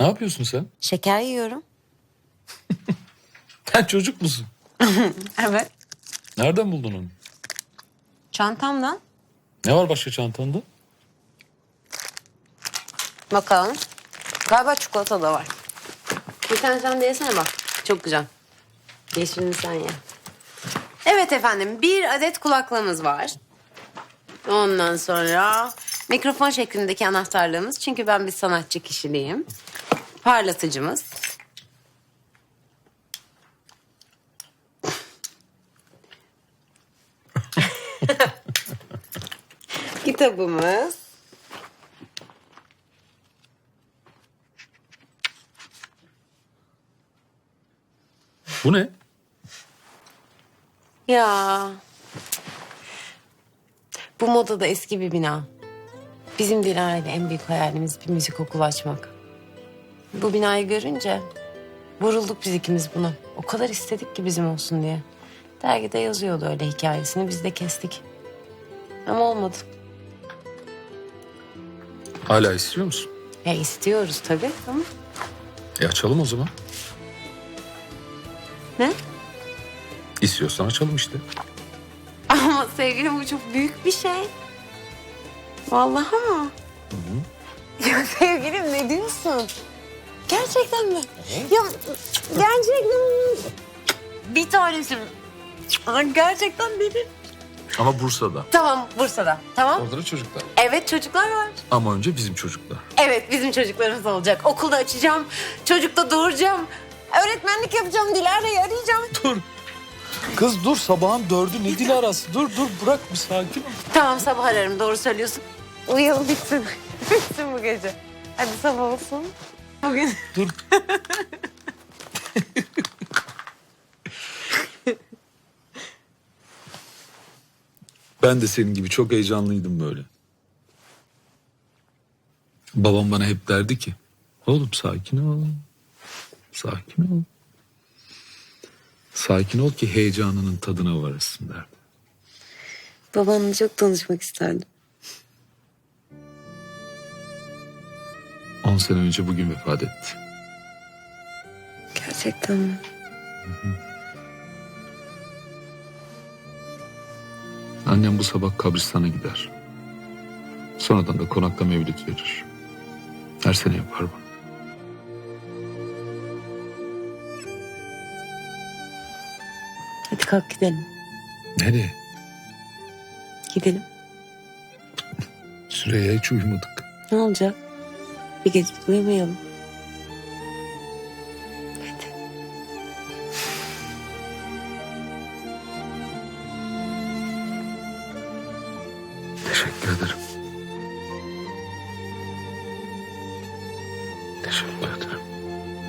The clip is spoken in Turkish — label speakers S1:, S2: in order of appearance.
S1: Ne yapıyorsun sen?
S2: Şeker yiyorum.
S1: Sen çocuk musun?
S2: Evet.
S1: Nereden buldun onu?
S2: Çantamdan.
S1: Ne var başka çantanda?
S2: Bakalım. Galiba çikolata da var. Bir tane sen de yesene bak. Çok güzel. Yeşilini sen ye. Evet efendim bir adet kulaklığımız var. Ondan sonra mikrofon şeklindeki anahtarlığımız. Çünkü ben bir sanatçı kişiliğim. Parlatıcımız. Kitabımız.
S1: Bu ne?
S2: Ya. Bu modada eski bir bina. Bizim Dilara'yla en büyük hayalimiz bir müzik okulu açmak. Bu binayı görünce vurulduk biz ikimiz buna. O kadar istedik ki bizim olsun diye. Dergide yazıyordu öyle hikayesini biz de kestik. Ama olmadı.
S1: Hala istiyor musun?
S2: Ya istiyoruz tabii ama
S1: E açalım o zaman.
S2: ne?
S1: İstiyorsan açalım işte.
S2: Ama sevgilim bu çok büyük bir şey. Vallahi ama. Ya sevgilim ne diyorsun? Gerçekten mi? Ya gerçekten? Bir tanesi mi? Ay, Gerçekten benim.
S1: Ama Bursa'da.
S2: Tamam Bursa'da. Tamam.
S1: Orada da çocuklar.
S2: Evet çocuklar var.
S1: Ama önce bizim çocuklar.
S2: Evet bizim çocuklarımız olacak. Okulda açacağım. Çocukta doğuracağım. Öğretmenlik yapacağım. Dilara'yı arayacağım.
S1: Dur. Kız dur sabahın dördü ne dil arası? Dur dur bırak bir sakin ol.
S2: Tamam sabah ararım doğru söylüyorsun. Uyuyalım bitsin. bitsin bu gece. Hadi sabah olsun. Bugün
S1: Dur. ben de senin gibi çok heyecanlıydım böyle. Babam bana hep derdi ki, oğlum sakin ol. Sakin ol. Sakin ol ki heyecanının tadına varırsın derdi.
S2: Babanla çok tanışmak isterdim.
S1: 10 sene önce bugün vefat etti.
S2: Gerçekten mi?
S1: Annem bu sabah kabristana gider. Sonradan da konakta mevlüt verir. Her sene yapar bunu.
S2: Hadi kalk gidelim.
S1: Nereye?
S2: Gidelim.
S1: Süreyya hiç uyumadık.
S2: Ne olacak? Bir gece uyumayalım.
S1: Teşekkür ederim. Teşekkür ederim.